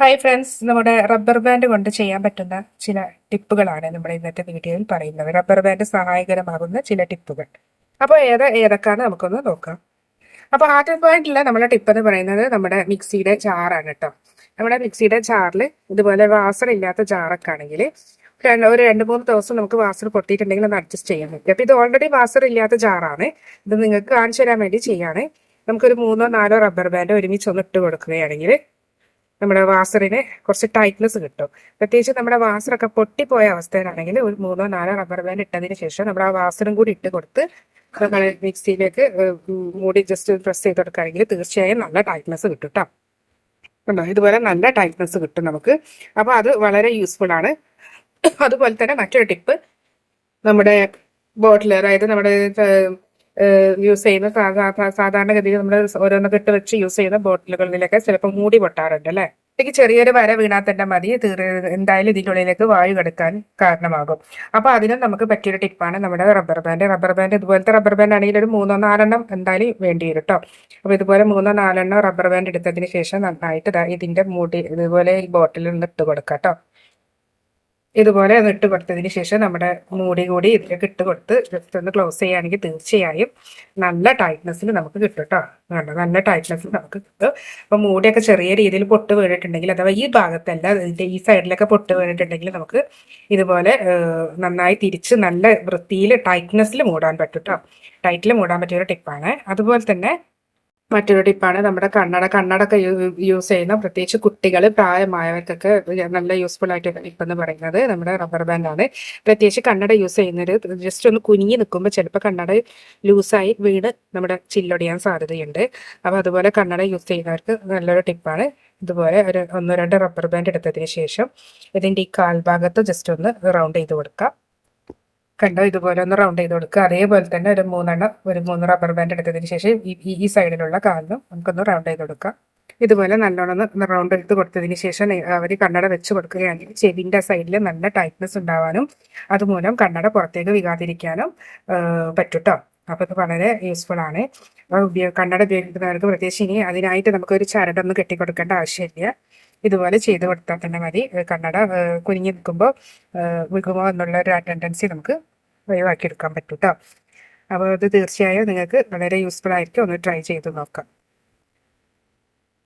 Hi friends നമ്മുടെ rubber band കൊണ്ട് ചെയ്യാൻ പറ്റുന്ന ചില ടിപ്പുകളാണ് നമ്മുടെ ഇന്നത്തെ വീഡിയോയിൽ പറയുന്നത്. റബ്ബർ ബാൻഡ് സഹായകരമാകുന്ന ചില ടിപ്പുകൾ. അപ്പോൾ ഏത് ഏതൊക്കെയാണ് നമുക്കൊന്ന് നോക്കാം. അപ്പോൾ ആദ്യം പോയിന്റിൽ നമ്മുടെ ടിപ്പ് എന്ന് പറയുന്നത് നമ്മുടെ മിക്സിയുടെ ജാറാണ് കേട്ടോ. നമ്മുടെ മിക്സിയുടെ ജാറിൽ ഇതുപോലെ വാസർ ഇല്ലാത്ത ജാറൊക്കെ ആണെങ്കിൽ ഒരു രണ്ട് മൂന്ന് ദിവസം നമുക്ക് വാസർ പൊട്ടിയിട്ടുണ്ടെങ്കിൽ ഒന്ന് അഡ്ജസ്റ്റ് ചെയ്യാൻ പറ്റും. അപ്പോൾ ഇത് ഓൾറെഡി വാസർ ഇല്ലാത്ത ജാറാണ്. ഇത് നിങ്ങൾക്ക് കാണിച്ചു തരാൻ വേണ്ടി ചെയ്യാണ്. നമുക്കൊരു മൂന്നോ നാലോ റബ്ബർ ബാൻഡ് ഒരുമിച്ച് ഒന്ന് ഇട്ട് കൊടുക്കുകയാണെങ്കിൽ നമ്മുടെ വാസറിന് കുറച്ച് ടൈറ്റ്നസ് കിട്ടും. പ്രത്യേകിച്ച് നമ്മുടെ വാസറൊക്കെ പൊട്ടിപ്പോയ അവസ്ഥയിലാണെങ്കിൽ ഒരു മൂന്നോ നാലോ റബ്ബർ ബാൻഡ് ഇട്ടതിന് ശേഷം നമ്മൾ ആ വാസറും കൂടി ഇട്ട് കൊടുത്ത് നമ്മൾ മിക്സിയിലേക്ക് മൂടി ജസ്റ്റ് പ്രസ് ചെയ്ത് കൊടുക്കുകയാണെങ്കിൽ തീർച്ചയായും നല്ല ടൈറ്റ്നസ് കിട്ടും കേട്ടോ ഉണ്ടോ ഇതുപോലെ നല്ല ടൈറ്റ്നസ് കിട്ടും നമുക്ക്. അപ്പോൾ അത് വളരെ യൂസ്ഫുൾ ആണ്. അതുപോലെ തന്നെ മറ്റൊരു ടിപ്പ് നമ്മുടെ ബോട്ടിൽ അതായത് നമ്മുടെ യൂസ് ചെയ്യുന്ന സാധാ- സാധാരണഗതിയിൽ നമ്മൾ ഓരോന്നൊക്കെ ഇട്ട് വെച്ച് യൂസ് ചെയ്യുന്ന ബോട്ടിലുകളിലൊക്കെ ചിലപ്പോൾ മൂടി പൊട്ടാറുണ്ട് അല്ലേ? എനിക്ക് ചെറിയൊരു വര വീണാൽ തന്നെ മതി. തീർ എന്തായാലും ഇതിനുള്ളിലേക്ക് വായു കടക്കാൻ കാരണമാകും. അപ്പൊ അതിനും നമുക്ക് പറ്റിയൊരു ടിപ്പാണ് നമ്മുടെ റബ്ബർ ബാൻഡ് റബ്ബർ ബാൻഡ് ഇതുപോലത്തെ റബ്ബർ ബാൻഡ് ആണെങ്കിൽ ഒരു മൂന്നോ നാലെണ്ണം എന്തായാലും വേണ്ടി വരും കേട്ടോ അപ്പൊ ഇതുപോലെ മൂന്നോ നാലെണ്ണം റബ്ബർ ബാൻഡ് എടുത്തതിന് ശേഷം നന്നായിട്ട് ഇതിന്റെ മൂടി ഇതുപോലെ ഈ ബോട്ടിലിൽ നിന്ന് ഇട്ട് കൊടുക്കാം കേട്ടോ ഇതുപോലെ ഒന്ന് ഇട്ട് കൊടുത്തതിന് ശേഷം നമ്മുടെ മൂടി കൂടി ഇതിലേക്ക് ഇട്ട് കൊടുത്ത് ജസ്റ്റ് ഒന്ന് ക്ലോസ് ചെയ്യുകയാണെങ്കിൽ തീർച്ചയായും നല്ല ടൈറ്റ്നസ്സിൽ നമുക്ക് കിട്ടും കേട്ടോ. കണ്ടോ നല്ല ടൈറ്റ്നസ്സിൽ നമുക്ക് കിട്ടും. അപ്പൊ മൂടിയൊക്കെ ചെറിയ രീതിയിൽ പൊട്ട് വീണിട്ടുണ്ടെങ്കിൽ അഥവാ ഈ ഭാഗത്തല്ല ഇതിന്റെ ഈ സൈഡിലൊക്കെ പൊട്ട് വീണിട്ടുണ്ടെങ്കിൽ നമുക്ക് ഇതുപോലെ നന്നായി തിരിച്ച് നല്ല വൃത്തിയിൽ ടൈറ്റ്നസ്സിൽ മൂടാൻ പറ്റും കേട്ടോ. ടൈറ്റിൽ മൂടാൻ പറ്റിയ ഒരു ടിപ്പാണ് അതുപോലെ തന്നെ മറ്റൊരു ടിപ്പാണ് നമ്മുടെ കണ്ണട കണ്ണടൊക്കെ യൂസ് ചെയ്യുന്ന പ്രത്യേകിച്ച് കുട്ടികൾ പ്രായമായവർക്കൊക്കെ നല്ല യൂസ്ഫുൾ ആയിട്ട് ടിപ്പ് എന്ന് പറയുന്നത് നമ്മുടെ റബ്ബർ ബാൻഡ് ആണ്. പ്രത്യേകിച്ച് കണ്ണട യൂസ് ചെയ്യുന്നത് ജസ്റ്റ് ഒന്ന് കുനിഞ്ഞ് നിൽക്കുമ്പോൾ ചിലപ്പോൾ കണ്ണട ലൂസായി വീണ് നമ്മുടെ ചില്ലൊടിയാൻ സാധ്യതയുണ്ട്. അപ്പോൾ അതുപോലെ കണ്ണട യൂസ് ചെയ്യുന്നവർക്ക് നല്ലൊരു ടിപ്പാണ്. ഇതുപോലെ ഒരു ഒന്നോ രണ്ടോ റബ്ബർ ബാൻഡ് എടുത്തതിന് ശേഷം ഇതിന്റെ ഈ കാൽഭാഗത്ത് ജസ്റ്റ് ഒന്ന് റൗണ്ട് ചെയ്ത് കൊടുക്കുക കണ്ടോ? ഇതുപോലെ ഒന്ന് റൗണ്ട് ചെയ്ത് കൊടുക്കുക. അതേപോലെ തന്നെ ഒരു മൂന്നെണ്ണം ഒരു മൂന്ന് റബ്ബർ ബാൻഡ് എടുത്തതിന് ശേഷം ഈ ഈ- സൈഡിലുള്ള കാലിനും നമുക്കൊന്ന് റൗണ്ട് ചെയ്ത് കൊടുക്കാം. ഇതുപോലെ നല്ലോണം ഒന്ന് റൗണ്ട് എടുത്ത് കൊടുത്തതിന് ശേഷം അവർ കണ്ണട വെച്ച് കൊടുക്കുകയാണെങ്കിൽ ചെവിന്റെ സൈഡിൽ നല്ല ടൈറ്റ്നസ് ഉണ്ടാവാനും അതുമൂലം കണ്ണട പുറത്തേക്ക് വികാതിരിക്കാനും പറ്റൂട്ടോ? അപ്പോൾ ഇത് വളരെ യൂസ്ഫുൾ ആണ്. അപ്പോൾ ഉപയോഗ കണ്ണട ഉപയോഗിക്കുന്നവർക്ക് പ്രത്യേകിച്ച് ഇനി അതിനായിട്ട് നമുക്കൊരു ചരടൊന്നും കെട്ടിക്കൊടുക്കേണ്ട ആവശ്യമില്ല. ഇതുപോലെ ചെയ്ത് കൊടുത്താൽ തന്നെ മതി. കണ്ണട കുനിഞ്ഞ് നിൽക്കുമ്പോൾ വിൽക്കുമോ എന്നുള്ള ഒരു ടെൻഡൻസി നമുക്ക് ഒഴിവാക്കിയെടുക്കാൻ പറ്റും കേട്ടോ അപ്പോൾ അത് തീർച്ചയായും നിങ്ങൾക്ക് വളരെ യൂസ്ഫുൾ ആയിരിക്കും. ഒന്ന് ട്രൈ ചെയ്ത് നോക്കാം.